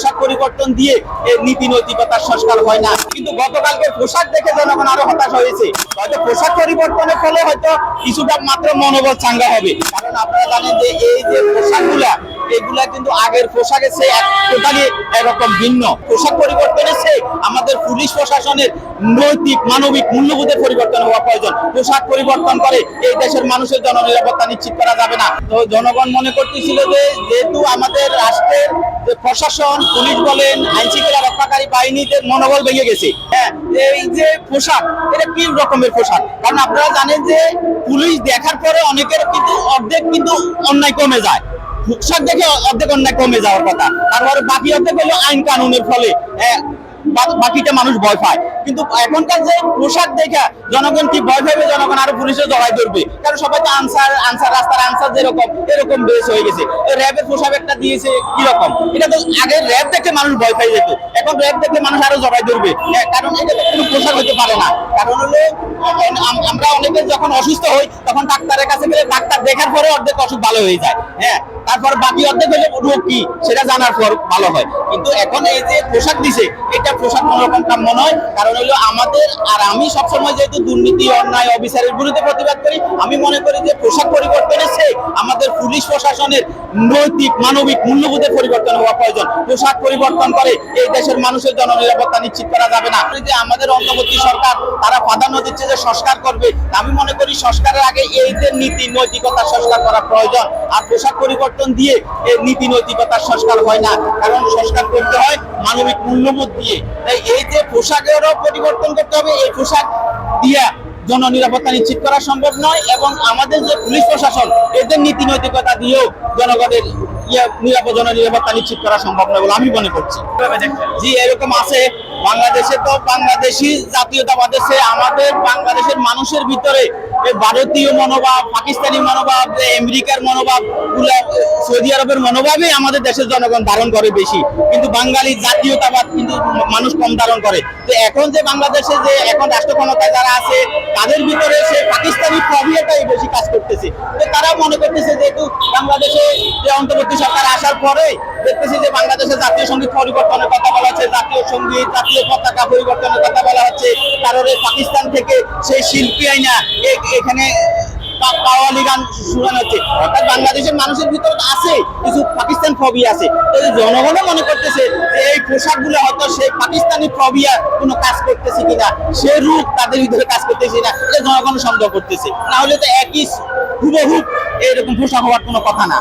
পোশাক পরিবর্তন দিয়ে এই নীতি নৈতিকতার সংস্কার হয় না। কিন্তু গতকালকে পোশাক দেখে জনগণ আরও হতাশ হয়েছে। হয়তো পোশাক পরিবর্তনের ফলে হয়তো কিছুটা মাত্র মনোবল চাঙ্গা হবে। কারণ আপনারা জানেন যে এই যে পোশাকগুলা এগুলা কিন্তু আগের পোশাকের চেয়ে টোটালি এরকম ভিন্ন। পোশাক পরিবর্তনের চেয়ে আমাদের পুলিশ প্রশাসনের নৈতিক, মানবিক মূল্যবোধের পরিবর্তন হওয়া প্রয়োজন। পোশাক পরিবর্তন করে এই দেশের মানুষের জননিরাপত্তা নিশ্চিত করা যাবে না। তো জনগণ মনে করতেছিল যে, যেহেতু আমাদের রাষ্ট্রের যে প্রশাসন, পুলিশ বলেন আইন শৃঙ্খলা রক্ষাকারী বাহিনীদের মনোবল ভেঙে গেছে। হ্যাঁ এই যে পোশাক, এটা কি রকমের পোশাক? কারণ আপনারা জানেন যে, পুলিশ দেখার পরে অনেকের কিন্তু অর্ধেক কিন্তু অন্যায় কমে যায়। পোশাক দেখে অর্ধেক অন্যায় কমে যাওয়ার কথা। তারপরে বাকি অর্ধেক হলো আইন কানুনের ফলে বাকিটা মানুষ ভয় পায়। কিন্তু এখনকার যে পোশাক দেখা জনগণ কি ভয় পাইবে জনগণ আরও পুলিশে জড়াই ধরবে? কারণ সবাই তো আনসার আনসার রাস্তার আনসার যেরকম এরকম বেশ হয়ে গেছে। র্যাবের পোশাক একটা দিয়েছে কীরকম? এটা তো আগে র্যাব দেখে মানুষ ভয় পাই যেত। এখন র্যাব দেখলে মানুষ আরও জড়াই ধরবে। হ্যাঁ, কারণ এটা কোনো পোশাক হতে পারে না। কারণ হলো আমরা অনেকে যখন অসুস্থ হই তখন ডাক্তারের কাছে গেলে ডাক্তার দেখার পরে অর্ধেক অসুখ ভালো হয়ে যায়। হ্যাঁ তারপর বাকি অর্ধেক হলে রোগ কি সেটা জানার পর ভালো হয়। কিন্তু এখন এই যে পোশাক দিছে এটা পোশাক কোনো রকম কাম্য নয়। কারণ হলো আমাদের, আর আমি সবসময় যেহেতু দুর্নীতি, অন্যায়, অবিচারের বিরুদ্ধে প্রতিবাদ করি, আমি মনে করি যে পোশাক আমাদের পুলিশ প্রশাসনের নৈতিক, মানবিক মূল্যবোধের পরিবর্তন হওয়া প্রয়োজন। পোশাক পরিবর্তন করে এই দেশের মানুষের জননিরাপত্তা নিশ্চিত করা যাবে না। যে আমাদের অন্তর্বর্তী সরকার, তারা প্রাধান্য দিচ্ছে যে সংস্কার করবে, আমি মনে করি সংস্কারের আগে এই যে নীতি নৈতিকতার সংস্কার করা প্রয়োজন। আর পোশাক পরিবর্তন দিয়ে এই নীতি নৈতিকতার সংস্কার হয় না। কারণ সংস্কার করতে হয় মানবিক মূল্যবোধ দিয়ে। তাই এই যে পোশাকেরও পরিবর্তন করতে হবে, এই পোশাক দিয়া জননিরাপত্তা নিশ্চিত করা সম্ভব নয় এবং আমাদের যে পুলিশ প্রশাসন, এদের নীতি নৈতিকতা দিয়েও জনগণের ইয়ে নিরাপদ জননিরাপত্তা নিশ্চিত করা সম্ভব নয় বলে আমি মনে করছি। জি, এরকম আছে। বাংলাদেশে তো বাংলাদেশি জাতীয়তাবাদ আছে আমাদের বাংলাদেশের মানুষের ভিতরে ভারতীয় মনোভাব, পাকিস্তানি মনোভাব যে আমেরিকার মনোভাব সৌদি আরবের মনোভাবই আমাদের দেশের জনগণ ধারণ করে বেশি। কিন্তু বাঙালি জাতীয়তাবাদ কিন্তু মানুষ কম ধারণ করে। তো এখন যে বাংলাদেশে যে এখন রাষ্ট্র ক্ষমতায় যারা আছে, তাদের ভিতরে সে পাকিস্তানি ফবিয়াটাই বেশি কাজ করতেছে। তো তারা মনে করতেছে যেহেতু বাংলাদেশে যে অন্তর্বর্তী সরকার আসার পরে দেখতেছে যে বাংলাদেশে জাতীয় সংগীত পরিবর্তনের কথা বলা হচ্ছে, জাতীয় সংগীত জাতীয় পতাকা পরিবর্তনের কথা বলা হচ্ছে। কারণ পাকিস্তান থেকে সেই শিল্পী আইনা এখানে কাওয়ালি গান শোনানো হচ্ছে। অর্থাৎ বাংলাদেশের মানুষের ভিতরে আছে, কিছু পাকিস্তান ফবি আছে। জনগণও মনে করতেছে যে এই পোশাকগুলো হয়তো সেই পাকিস্তানি ফবিয়া কোনো কাজ করতেছে কিনা, সে রূপ তাদের ভিতরে কাজ করতেছে কিনা, এটা জনগণ সন্দেহ করতেছে। না হলে তো একই হুবহুব এরকম পোশাক হওয়ার কোনো কথা না।